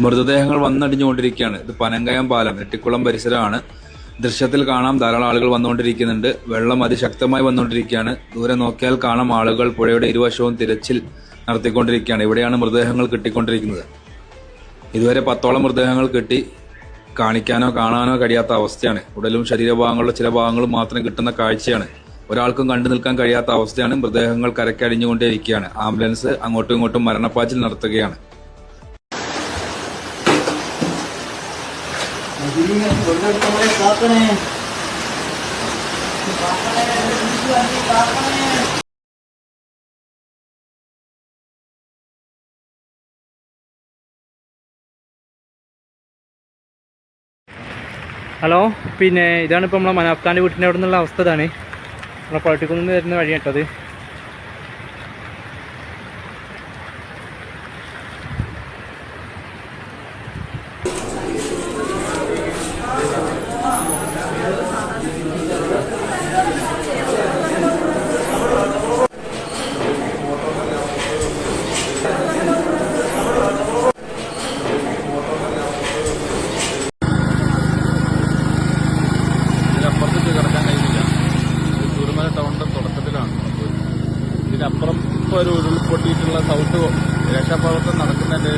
മൃതദേഹങ്ങൾ വന്നടിഞ്ഞുകൊണ്ടിരിക്കുകയാണ്. ഇത് പനങ്കയം പാലം എട്ടിക്കുളം പരിസരമാണ്. ദൃശ്യത്തിൽ കാണാം ധാരാളം ആളുകൾ വന്നുകൊണ്ടിരിക്കുന്നുണ്ട്. വെള്ളം അതിശക്തമായി വന്നുകൊണ്ടിരിക്കുകയാണ്. ദൂരെ നോക്കിയാൽ കാണാം ആളുകൾ പുഴയുടെ ഇരുവശവും തിരച്ചിൽ നടത്തിക്കൊണ്ടിരിക്കുകയാണ്. ഇവിടെയാണ് മൃതദേഹങ്ങൾ കിട്ടിക്കൊണ്ടിരിക്കുന്നത്. ഇതുവരെ പത്തോളം മൃതദേഹങ്ങൾ കിട്ടി. കാണിക്കാനോ കാണാനോ കഴിയാത്ത അവസ്ഥയാണ്. ഉടലും ശരീരഭാഗങ്ങളുടെ ചില ഭാഗങ്ങളും മാത്രം കിട്ടുന്ന കാഴ്ചയാണ്. ഒരാൾക്കും കണ്ടു നിൽക്കാൻ കഴിയാത്ത അവസ്ഥയാണ് മൃതദേഹങ്ങൾ കരക്കടിഞ്ഞുകൊണ്ടേയിരിക്കുകയാണ് ആംബുലൻസ് അങ്ങോട്ടും ഇങ്ങോട്ടും മരണപ്പാച്ചിൽ നടത്തുകയാണ്. ഹലോ പിന്നെ ഇതാണ് ഇപ്പോൾ നമ്മളെ മനാഫ്ഖാന്റെ വീട്ടിന്റെ അവിടെ നിന്നുള്ള അവസ്ഥ ഇതാണ്. നമ്മളെ പഴട്ടിക്കുന്ന് വരുന്ന വഴി കേട്ടത് ഇപ്പോൾ ഒരു ഉരുൾപൊട്ടിയിട്ടുള്ള സൗത്ത് രക്ഷാപ്രവർത്തനം നടക്കുന്നതിന്റെ